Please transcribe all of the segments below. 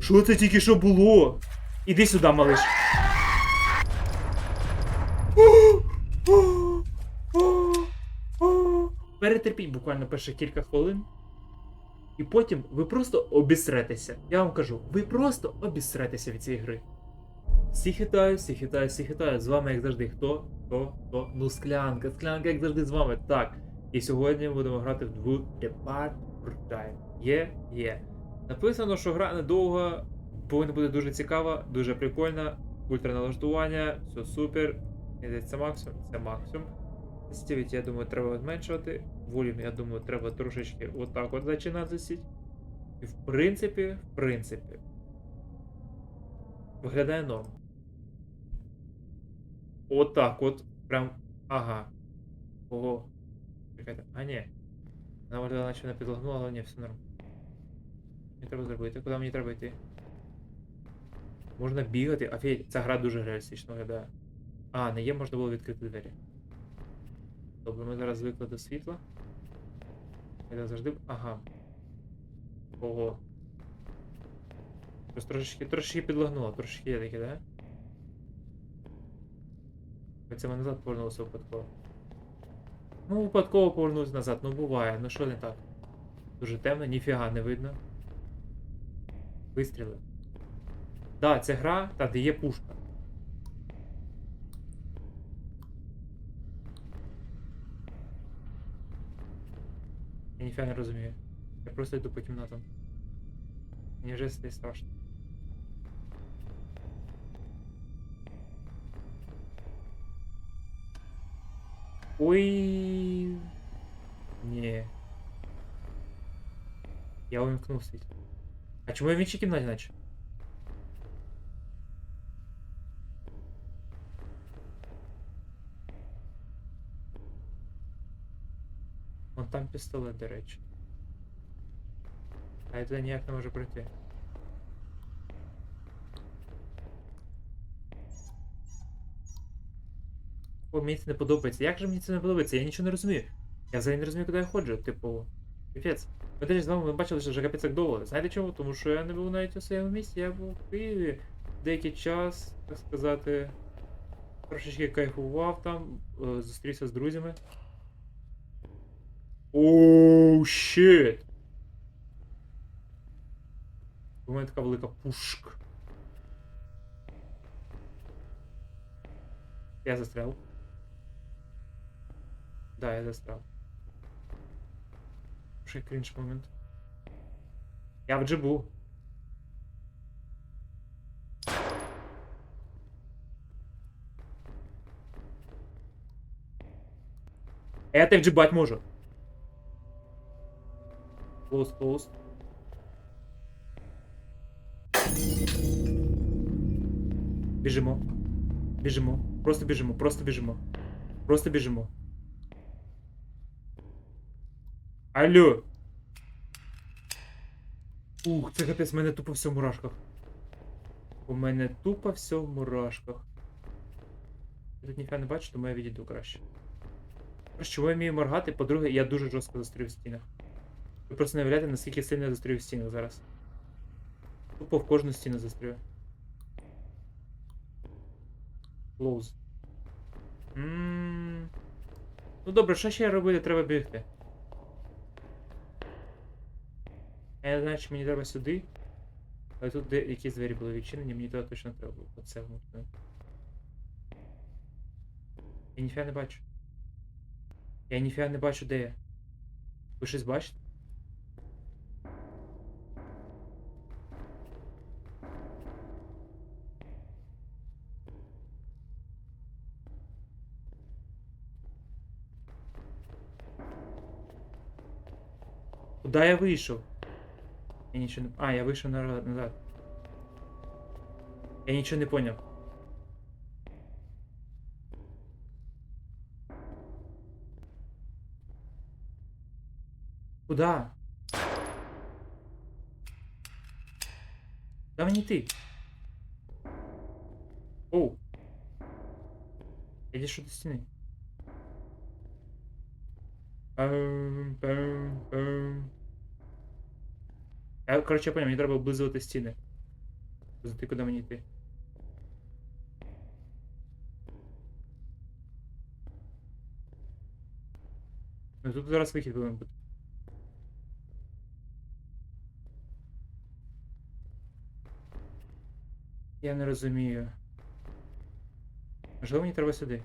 Що це тільки що було? Іди сюди, малиш. Перетерпіть буквально перші кілька хвилин. І потім ви просто обісретеся. Я вам кажу, ви просто обісретеся від цієї гри. Всіх вітаю, всіх вітаю, всіх вітаю. З вами, як завжди, хто? Хто? Хто? Ну, склянка, склянка, як завжди, з вами. Так. І сьогодні ми будемо грати в Depart Time. Є, є. Написано, що гра недовга, повинна бути дуже цікава, дуже прикольна. Ультраналаштування, все супер. Це максимум, це максимум. Sensitivity, я думаю, треба зменшувати. Волюм, я думаю, треба трошечки отак от зачинати. І в принципі, в принципі. Виглядає норм. Отак от. Прям. Ага. Ого. Чекайте. А ні. Вона виглядала, наче не підлагнула, але ні, все норм. Мені треба зробити. Куди мені треба йти? Можна бігати. Офігеть, ця гра дуже реалістично виглядає. А, не є, можна було відкрити двері. Добре, ми зараз звикли до світла. Я завжди. Ага. Ого. Щось трошечки, трошечки підлагнуло, трошечки є таке, да? Це ми назад повернулися випадково. Ну, випадково повернувся назад, ну буває, ну що не так? Дуже темно, ніфіга не видно. Вистріли. Да, це гра, та де є пушка. Я ніфіга не розумію. Я просто йду по кімнатам. Мені вже стає страшно. Ой. Ні. Я увімкнув світ. А чому я в іншій кімнаті наче? Вон там пістолет, до речі. А я туди ніяк не можу пройти. О, мені це не подобається. Як же мені це не подобається? Я нічого не розумію. Я взагалі не розумію, куди я ходжу. Типу, капець. Ми теж з вами ми бачили, що вже капець як довго. Знаєте чому? Тому що я не був навіть у своєму місці, я був в Києві деякий час, так сказати, трошечки кайфував там, е, зустрівся з друзями. Оу, щит! У мене така велика пушка. Я застрял. Да, я застрял. Вже крінж момент. Я в джибу. Это вджибать можу. Close, close. Біжимо. Біжимо. Просто біжимо, просто біжимо. Просто біжимо. Алло. Ух, це капець, мене тупо все в мурашках. У мене тупо все в мурашках. Я тут ніфіга не бачу, тому я відійду краще. Перше, Чому я вмію моргати? По-друге, я дуже жорстко застрію в стінах. Ви просто не уявляєте, наскільки сильно я застрію в стінах зараз. Тупо в кожну стіну. Close. Ммм. Ну добре, що ще робити? Треба бігти. Я знаю, чи мені треба сюди. Але тут де якісь двері були відчинені, мені туди точно треба було. Оце вмикнути. Я ніфіга не бачу. Я ніфіга не бачу, де я. Ви щось бачите? Куда я вийшов? Я нічого не. А, я вийшов на- назад. Я нічого не поняв. Куда? Куда мені йти? Оу. Я дійшов до стіни. Пам, пам, пам. Я, коротше, я поняв, мені треба облизувати стіни. Ти куди мені йти? Ну тут зараз вихід повинен бути. Я не розумію. Можливо, мені треба сюди.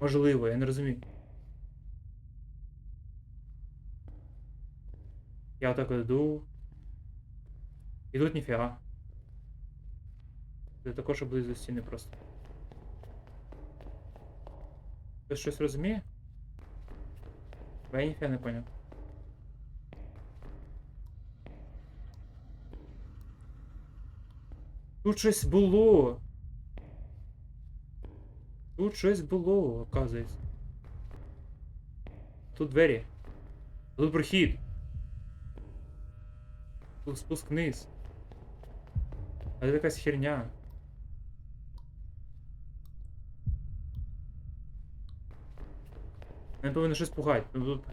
Можливо, я не розумію. Я отак от йду. І тут ніфіга. Це також облизу стіни просто. Хтось щось розуміє? Бо я ніфіга не поняв. Тут щось було. Тут щось було, оказується. Тут двері. Тут прохід. Тут спуск вниз. А це якась херня. Мене повинно щось пугати. Ну тут.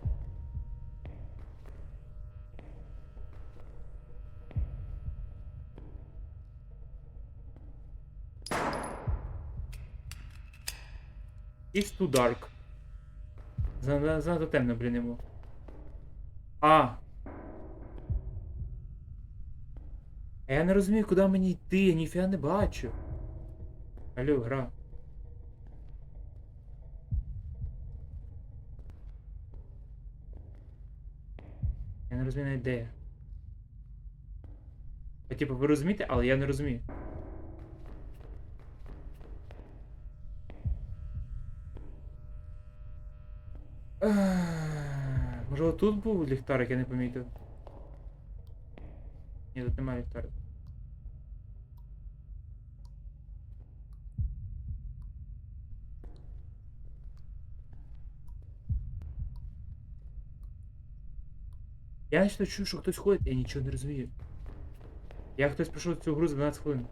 It's too dark. Занадто темно, блін, йому. А. А я не розумію, куди мені йти, я ніфіга не бачу. Алло, гра. Я не розумію навіть де я. А, типу, ви розумієте, але я не розумію. Ех, Можливо, тут був ліхтарик, я не помітив. Ні, тут немає ліхтарика. Я наче чую, що хтось ходить, я нічого не розумію. Я хтось пройшов цю гру за 12 хвилин.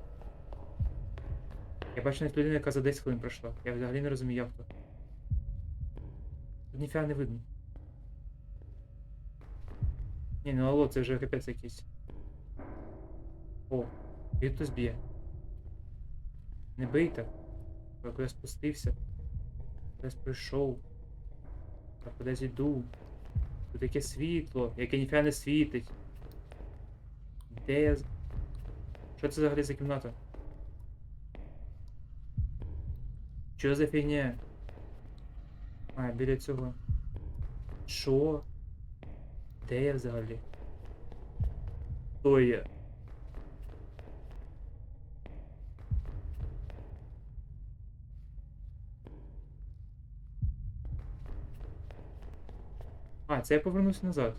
Я бачу навіть людину, яка за 10 хвилин пройшла. Я взагалі не розумію, як то. Тут ніфіга не видно. Ні, ну алло, це вже капець якийсь. О, і хтось б'є. Не бий так. Я кудись спустився. Кудись прийшов. Я кудись йду. Тут яке світло, яке ніфіга не світить. Де я. Що це взагалі за кімната? Що за фігня? А, біля цього. Що? Де я взагалі? Хто є? А, це я повернуся назад.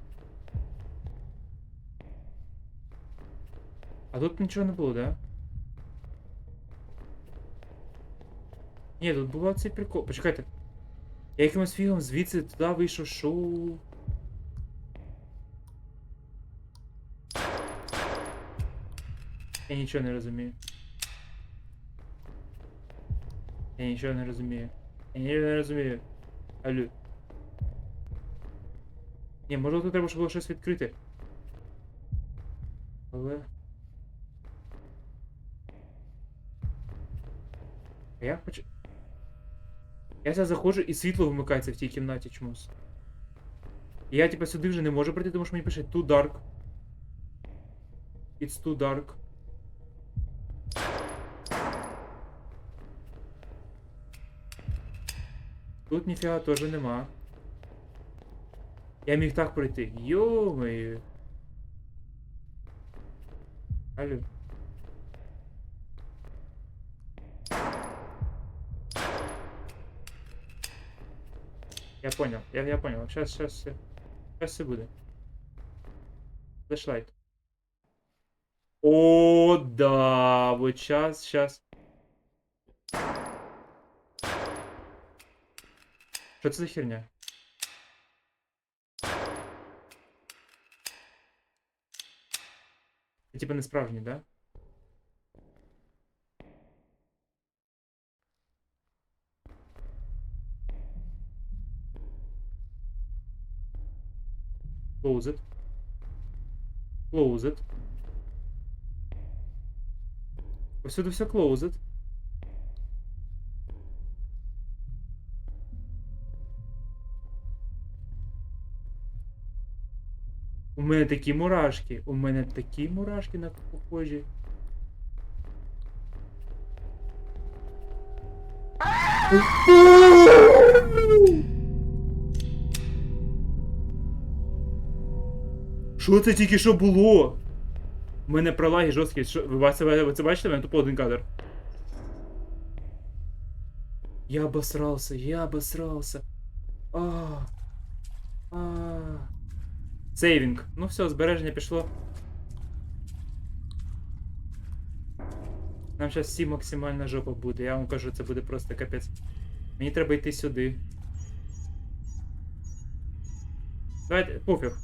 А тут нічого не було, да? Ні, тут був цей прикол. Почекайте. Я якимось фігом звідси туди вийшов шоу. Я нічого не розумію. Я нічого не розумію. Я нічого не розумію. Алло. Ні, може тут треба, щоб було щось відкрити. Але. А я хочу. Я зараз заходжу і світло вмикається в тій кімнаті чомусь. Я типа сюди вже не можу прийти, тому що мені пише too dark. It's too dark. Тут ніфіга теж нема. Я міг так пройти. Йо-моє. Алло. Я понял, я, я понял. Сейчас, сейчас, все. Сейчас все буде. Флешлайт. О, да, вот сейчас, сейчас. Що це за херня? Типа не справжній, да? Close it. Close it. Повсюди все close it. Мене такі мурашки. У мене такі мурашки на похожі. Що це тільки що було? У мене пролаги жорсткі. Що, ви, бачите, ви це бачите? У мене тупо один кадр. Я обосрался, я обосрался. А. А. Сейвінг. Ну все, збереження пішло. Нам зараз всі максимальна жопа буде. Я вам кажу, це буде просто капець. Мені треба йти сюди. Давайте, пофіг.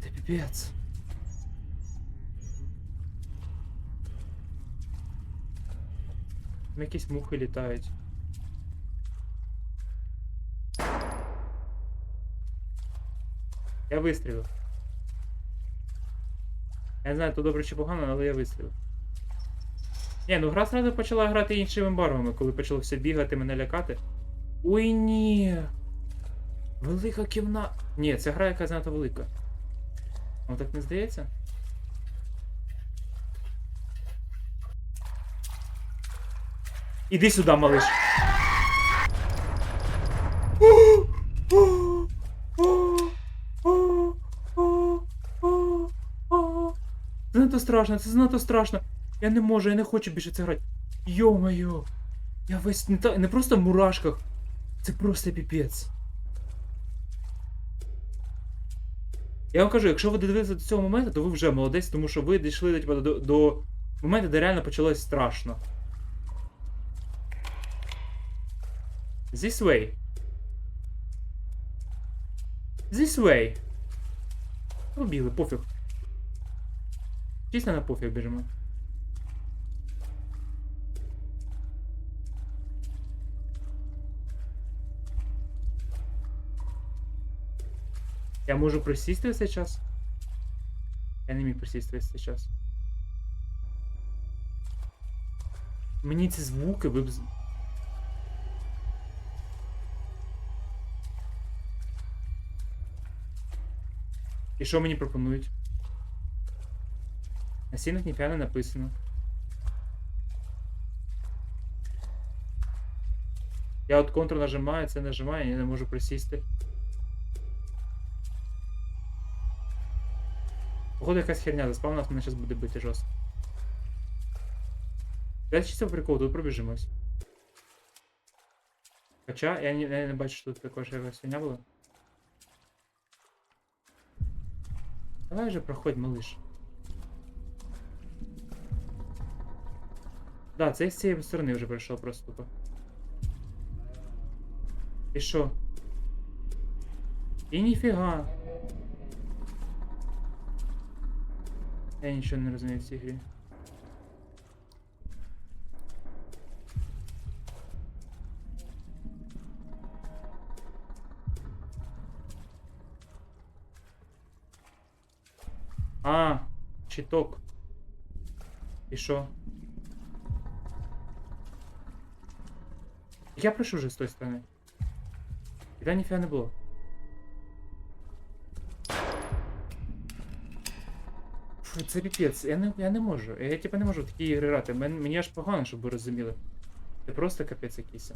Це піпець. Там якісь мухи літають. Я вистрілив. Я не знаю, то добре чи погано, але я вистрілив. Ні, ну гра зразу почала грати іншими барвами, коли почало все бігати, мене лякати. Ой ні. Велика кімната. Ні, це гра якась занадто велика. Вам так не здається? Іди сюди, малиш. Це занадто страшно, це занадто страшно. Я не можу, я не хочу більше це грати. Йо-моє. Я весь не, та, не просто в мурашках. Це просто піпець. Я вам кажу, якщо ви додивилися до цього моменту, то ви вже молодець, тому що ви дійшли типу, до, до моменту, де реально почалось страшно. This way. This way. Побігли, пофіг. Чисто на пофіг біжимо. Я можу присісти в цей час? Я не міг присісти весь цей час. Мені ці звуки ви І що мені пропонують? На стінах ніфіга не написано. Я от контр нажимаю, це нажимаю, я не можу присісти. Походу якась херня заспавнилась, мене зараз буде бити жорстко. Я чисто прикол, тут пробіжимось. Хоча я не, я не бачу, що тут також якась херня була. Давай же проходь, малыш. Да, це з цієї сторони вже пройшов просто тупо. І що? І ніфіга. Я нічого не розумію в цій грі. Читок. І що? Я пройшов вже з тої сторони. І там ніфіга не було. Фу, це піпець, я не, я не можу. Я типа не можу в такі ігри грати. Мен, мені аж погано, щоб ви розуміли. Це просто капець якийсь.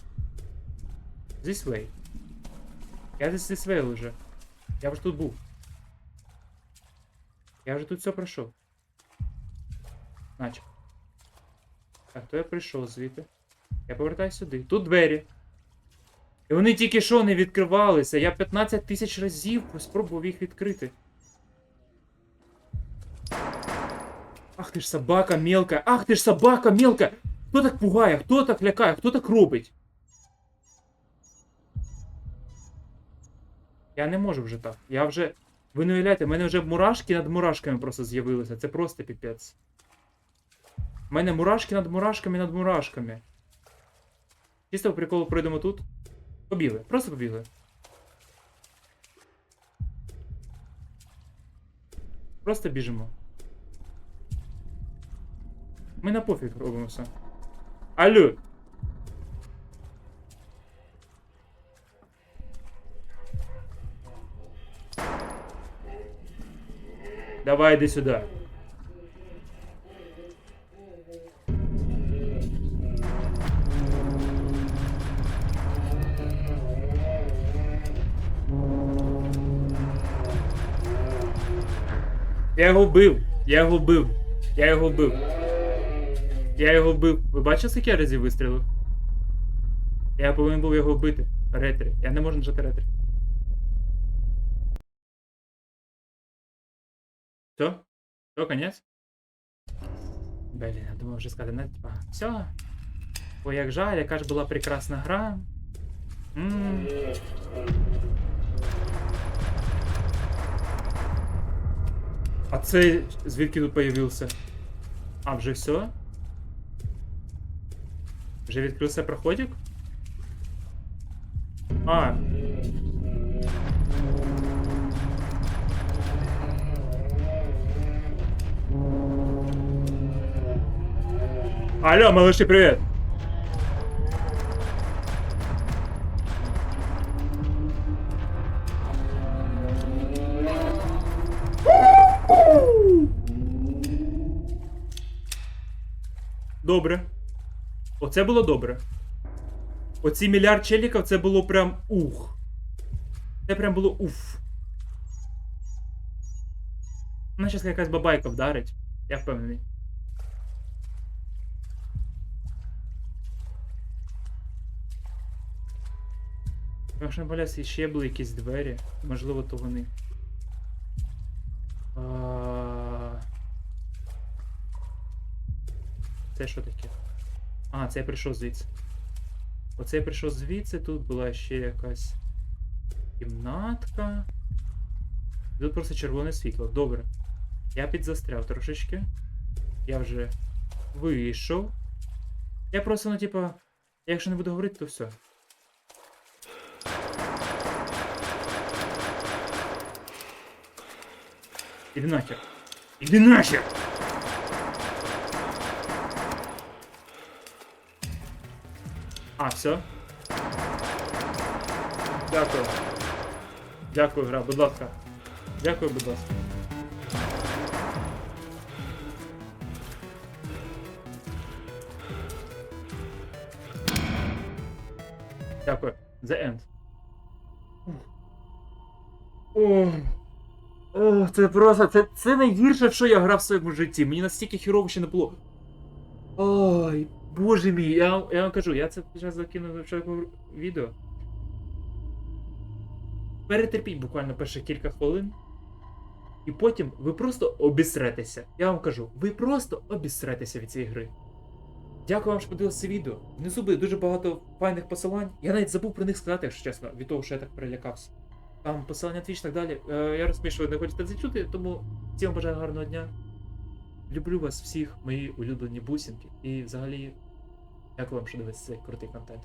This way. Я десь this way вже. Я вже тут був. Я вже тут все пройшов. Наче. Так, то я прийшов звідти. Я повертаюся сюди. Тут двері. І вони тільки що не відкривалися. Я 15 тисяч разів спробував їх відкрити. Ах ти ж собака мелка! Ах ти ж собака мелка! Хто так пугає? Хто так лякає? Хто так робить? Я не можу вже так. Я вже. Ви не уявляєте, в мене вже мурашки над мурашками просто з'явилися. Це просто піпець. У мене мурашки над мурашками над мурашками. Чисто по приколу пройдемо тут. Побігли, просто побігли. Просто біжимо. Ми на пофіг робимо все. Алло! Давай иди сюда. Я його вбив. Я його вбив. Я його вбив. Я його вбив. Ви бачите, скільки я разів вистрілив? Я повинен був його вбити. Ретрі. Я не можу нажати ретрі. Все? Все, конец? Блін, я думав вже сказати, не, типа, все. Ой, як жаль, яка ж була прекрасна гра. М. А цей звідки тут появився? А, вже все? Вже відкрився проходик? А. Алло, малыши, привет! Добре. Оце було добре. Оці мільярд челіків це було прям ух. Це прям було уф. Вона зараз якась бабайка вдарить. Я впевнений. Якщо не помиляюсь, ще були якісь двері. Можливо, то вони. Це що таке? А, це я прийшов звідси. Оце я прийшов звідси, тут була ще якась кімнатка. Тут просто червоне світло. Добре. Я підзастряв трошечки. Я вже вийшов. Я просто, ну, типа, якщо не буду говорити, то все. Іди нахер. Іди нахер! А, все. Дякую. Дякую, гра, будь ласка. Дякую, будь ласка. Дякую. The end. О, о, це просто. Це, це найгірше, що я грав в своєму житті. Мені настільки хірово ще не було. Ой, боже мій, я, я вам кажу, я це зараз закинув в початку відео. Перетерпіть буквально перші кілька хвилин. І потім ви просто обісретеся. Я вам кажу, ви просто обісретеся від цієї гри. Дякую вам, що подивилися це відео. Внизу буде дуже багато файних посилань. Я навіть забув про них сказати, якщо чесно, від того, що я так перелякався. Там посилання твіч і так далі. Е, я розумію, що ви не хочете це чути, тому всім бажаю гарного дня. Люблю вас всіх, мої улюблені бусинки. І взагалі, дякую вам, що дивитесь цей крутий контент.